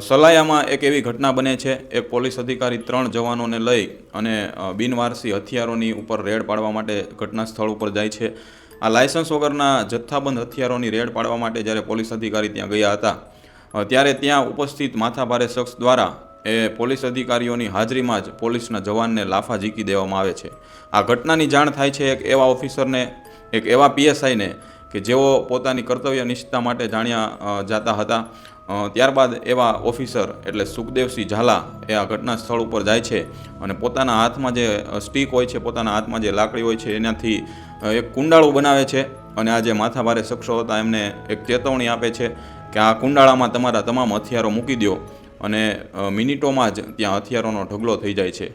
સલાયામાં એક એવી ઘટના બને છે એક પોલીસ અધિકારી ત્રણ જવાનોને લઈ અને બિનવારસી હથિયારોની ઉપર રેડ પાડવા માટે ઘટના સ્થળ ઉપર જાય છે. આ લાયસન્સ વગરના જથ્થાબંધ હથિયારોની રેડ પાડવા માટે જ્યારે પોલીસ અધિકારી ત્યાં ગયા હતા ત્યારે ત્યાં ઉપસ્થિત માથાભારે શખ્સ દ્વારા એ પોલીસ અધિકારીઓની હાજરીમાં જ પોલીસના જવાનને લાફા ઝીકી દેવામાં આવે છે. આ ઘટનાની જાણ થાય છે એક એવા ઓફિસરને, એક એવા પીએસઆઈને કે જેઓ પોતાની કર્તવ્ય નિષ્ઠતા માટે જાણ્યા જાતા હતા. ત્યારબાદ એવા ઓફિસર એટલે સુખદેવસિંહ ઝાલા એ આ ઘટના સ્થળ ઉપર જાય છે અને પોતાના હાથમાં જે સ્ટીક હોય છે, પોતાના હાથમાં જે લાકડી હોય છે, એનાથી એક કુંડાળું બનાવે છે અને આ જે માથાભારે શખ્સો હતા એમને એક ચેતવણી આપે છે કે આ કુંડાળામાં તમારા તમામ હથિયારો મૂકી દો અને મિનિટોમાં જ ત્યાં હથિયારોનો ઢગલો થઈ જાય છે.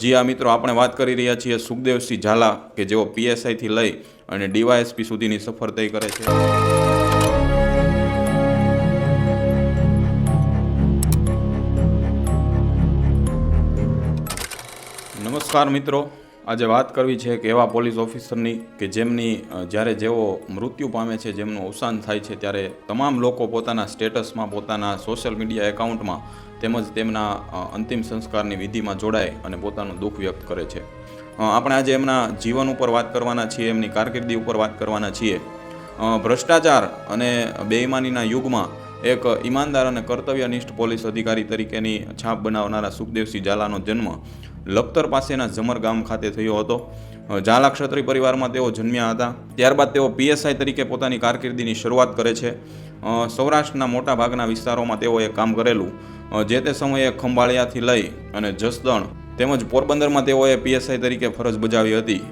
જી આ મિત્રો આપણે વાત કરી રહ્યા છીએ સુખદેવસિંહ ઝાલા કે જેઓ પીએસઆઈથી લઈ અને ડીવાયએસપી સુધીની સફર તય કરે છે. નમસ્કાર મિત્રો. આજે વાત કરવી છે કે એવા પોલીસ ઓફિસરની કે જેમની જ્યારે જેઓ મૃત્યુ પામે છે, જેમનું અવસાન થાય છે, ત્યારે તમામ લોકો પોતાના સ્ટેટસમાં, પોતાના સોશિયલ મીડિયા એકાઉન્ટમાં તેમજ તેમના અંતિમ સંસ્કારની વિધિમાં જોડાય અને પોતાનું દુઃખ વ્યક્ત કરે છે. આપણે આજે એમના જીવન ઉપર વાત કરવાના છીએ, એમની કારકિર્દી ઉપર વાત કરવાના છીએ. ભ્રષ્ટાચાર અને બેઈમાનીના યુગમાં એક ઈમાનદાર અને કર્તવ્યનિષ્ઠ પોલીસ અધિકારી તરીકેની છાપ બનાવનારા સુખદેવસિંહ ઝાલાનો જન્મ લખતર પાસેના જમર ગામ ખાતે થયો હતો. ઝાલા ક્ષત્રિય પરિવારમાં તેઓ જન્મ્યા હતા. ત્યારબાદ તેઓ પીએસઆઈ તરીકે પોતાની કારકિર્દીની શરૂઆત કરે છે. સૌરાષ્ટ્રના મોટા ભાગના વિસ્તારોમાં તેઓએ કામ કરેલું. જે તે સમયે ખંભાળિયાથી લઈ અને જસદણ તેમજ પોરબંદરમાં તેઓએ પીએસઆઈ તરીકે ફરજ બજાવી હતી.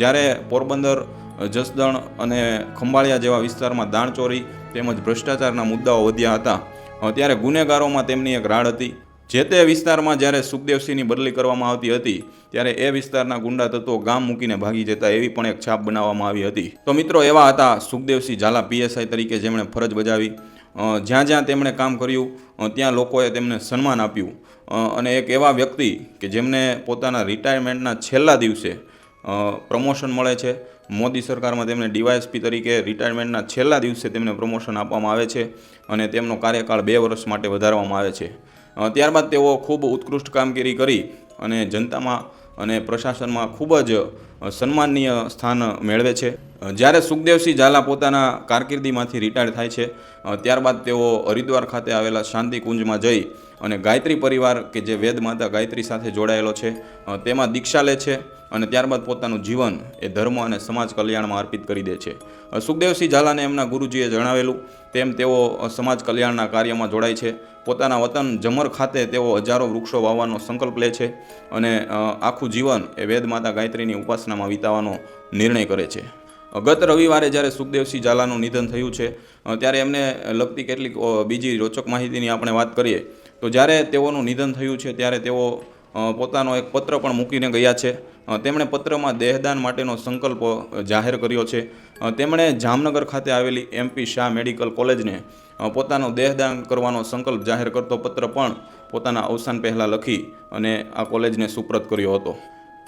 જ્યારે પોરબંદર જસદણ અને ખંભાળિયા જેવા વિસ્તારમાં દાણચોરી તેમજ ભ્રષ્ટાચારના મુદ્દાઓ વધ્યા હતા ત્યારે ગુનેગારોમાં તેમની એક રાડ હતી. જે તે વિસ્તારમાં જ્યારે સુખદેવસિંહની બદલી કરવામાં આવતી હતી, ત્યારે એ વિસ્તારના ગુંડા તત્વો ગામ મૂકીને ભાગી જતા એવી પણ એક છાપ બનાવવામાં આવી હતી. તો મિત્રો એવા હતા સુખદેવસિંહ ઝાલા પીએસઆઈ તરીકે જેમણે ફરજ બજાવી. જ્યાં જ્યાં તેમણે કામ કર્યું ત્યાં લોકોએ તેમને સન્માન આપ્યું. અને એક એવા વ્યક્તિ કે જેમને પોતાના રિટાયરમેન્ટના છેલ્લા દિવસે પ્રમોશન મળે છે. મોદી સરકારમાં તેમને ડીવાયએસપી તરીકે રિટાયરમેન્ટના છેલ્લા દિવસે તેમને પ્રમોશન આપવામાં આવે છે અને તેમનો કાર્યકાળ બે વર્ષ માટે વધારવામાં આવે છે. ત્યારબાદ તેઓ ખૂબ ઉત્કૃષ્ટ કામગીરી કરી અને જનતામાં અને પ્રશાસનમાં ખૂબ જ સન્માનનીય સ્થાન મેળવે છે. જ્યારે સુખદેવસિંહ ઝાલા પોતાના કારકિર્દીમાંથી રિટાયર થાય છે ત્યારબાદ તેઓ હરિદ્વાર ખાતે આવેલા શાંતિકુંજમાં જઈ અને ગાયત્રી પરિવાર કે જે વેદ માતા ગાયત્રી સાથે જોડાયેલો છે તેમાં દીક્ષા લે છે અને ત્યારબાદ પોતાનું જીવન એ ધર્મ અને સમાજ કલ્યાણમાં અર્પિત કરી દે છે. સુખદેવસિંહ ઝાલાને એમના ગુરુજીએ જણાવેલું, તેમ તેઓ સમાજ કલ્યાણના કાર્યમાં જોડાય છે. પોતાના વતન જમર ખાતે તેઓ હજારો વૃક્ષો વાવવાનો સંકલ્પ લે છે અને આખું જીવન એ વેદ માતા ગાયત્રીની ઉપાસનામાં વિતાવવાનો નિર્ણય કરે છે. ગત રવિવારે જ્યારે સુખદેવસિંહ ઝાલાનું નિધન થયું છે ત્યારે એમને લગતી કેટલીક બીજી રોચક માહિતીની આપણે વાત કરીએ તો જ્યારે તેઓનું નિધન થયું છે, ત્યારે તેઓ પોતાનો એક પત્ર પણ મૂકીને ગયા છે. તેમણે પત્રમાં દેહદાન માટેનો સંકલ્પ જાહેર કર્યો છે. તેમણે જામનગર ખાતે આવેલી એમપી શાહ મેડિકલ કોલેજને પોતાનો દેહદાન કરવાનો સંકલ્પ જાહેર કરતો પત્ર પણ પોતાના અવસાન પહેલાં લખી અને આ કોલેજને સુપ્રત કર્યો હતો.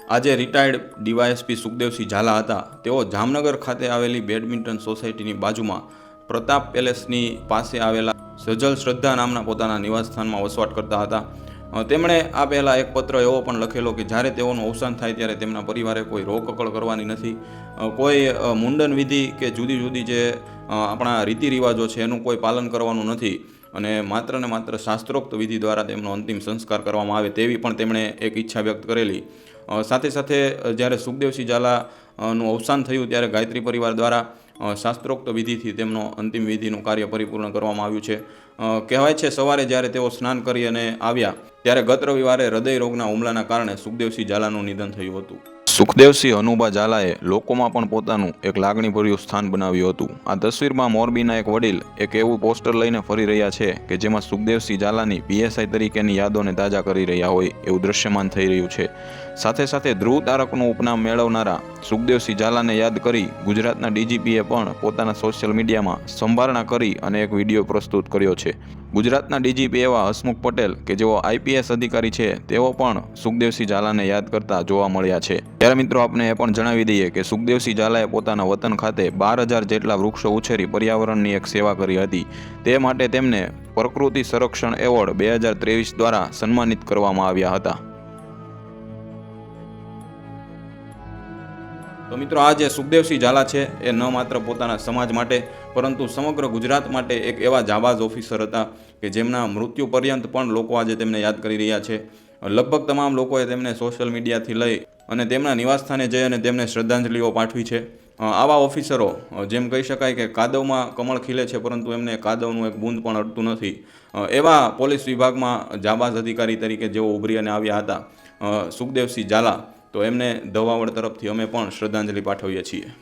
આજે રિટાયર્ડ ડીવાયએસપી સુખદેવસિંહ ઝાલા હતા. તેઓ જામનગર ખાતે આવેલી બેડમિન્ટન સોસાયટીની બાજુમાં પ્રતાપ પેલેસની પાસે આવેલા સજલ શ્રદ્ધા નામના પોતાના નિવાસસ્થાનમાં વસવાટ કરતા હતા. તેમણે આ પહેલાં એક પત્ર એવો પણ લખેલો કે જ્યારે તેઓનું અવસાન થાય ત્યારે તેમના પરિવારે કોઈ રોકકળ કરવાની નથી. કોઈ મુંડન વિધિ કે જુદી જુદી જે આપણા રીતિ રિવાજો છે એનું કોઈ પાલન કરવાનું નથી અને માત્ર ને માત્ર શાસ્ત્રોક્ત વિધિ દ્વારા તેમનો અંતિમ સંસ્કાર કરવામાં આવે તેવી પણ તેમણે એક ઈચ્છા વ્યક્ત કરેલી. સાથે સાથે જ્યારે સુખદેવસિંહ ઝાલાનું અવસાન થયું ત્યારે ગાયત્રી પરિવાર દ્વારા શાસ્ત્રોક્ત વિધિથી તેમનો અંતિમ વિધિનું કાર્ય પરિપૂર્ણ કરવામાં આવ્યું છે. કહેવાય છે, સવારે જ્યારે તેઓ સ્નાન કરી અને આવ્યા, ત્યારે ગત રવિવારે હૃદય રોગના હુમલાના કારણે સુખદેવસિંહ ઝાલાનું નિધન થયું હતું. સુખદેવસિંહ અનુબા ઝાલાએ લોકોમાં પણ પોતાનું એક લાગણીભર્યું સ્થાન બનાવ્યું હતું. આ તસવીરમાં મોરબીના એક વડીલ એક એવું પોસ્ટર લઈને ફરી રહ્યા છે કે જેમાં સુખદેવસિંહ ઝાલાની પીએસઆઈ તરીકેની યાદોને તાજા કરી રહ્યા હોય એવું દ્રશ્યમાન થઈ રહ્યું છે. સાથે સાથે ધ્રુવ તારકનું ઉપનામ મેળવનારા સુખદેવસિંહ ઝાલાને યાદ કરી ગુજરાતના ડીજીપીએ પણ પોતાના સોશિયલ મીડિયામાં સંભારણા કરી અને એક વીડિયો પ્રસ્તુત કર્યો છે. ગુજરાતના ડીજીપી એવા હસમુખ પટેલ કે જેઓ આઈપીએસ અધિકારી છે, તેઓ પણ સુખદેવસિંહ ઝાલાને યાદ કરતા જોવા મળ્યા છે. ત્યારે મિત્રો આપણે એ પણ જણાવી દઈએ કે સુખદેવસિંહ ઝાલાએ પોતાના વતન ખાતે બાર હજાર જેટલા વૃક્ષો ઉછેરી પર્યાવરણની એક સેવા કરી હતી. તે માટે તેમને પ્રકૃતિ સંરક્ષણ એવોર્ડ બે હજાર ત્રેવીસ દ્વારા સન્માનિત કરવામાં આવ્યા હતા. તો મિત્રો આ જે સુખદેવસિંહ ઝાલા છે. એ ન માત્ર પોતાના સમાજ માટે, પરંતુ સમગ્ર ગુજરાત માટે એક એવા જાબાઝ ઓફિસર હતા કે જેમના મૃત્યુ પર્યંત પણ લોકો આજે તેમને યાદ કરી રહ્યા છે. લગભગ તમામ લોકોએ તેમને સોશિયલ મીડિયાથી લઈ અને તેમના નિવાસસ્થાને જઈ અને તેમને શ્રદ્ધાંજલિઓ પાઠવી છે. આવા ઓફિસરો જેમ કહી શકાય કે કાદવમાં કમળ ખીલે છે, પરંતુ એમને કાદવનું એક બૂંદ પણ અડતું નથી. એવા પોલીસ વિભાગમાં જાબાઝ અધિકારી તરીકે જેઓ ઉભરી અને આવ્યા હતા. સુખદેવસિંહ ઝાલા તો એમને ધવાવડ તરફથી અમે પણ શ્રદ્ધાંજલિ પાઠવીએ છીએ.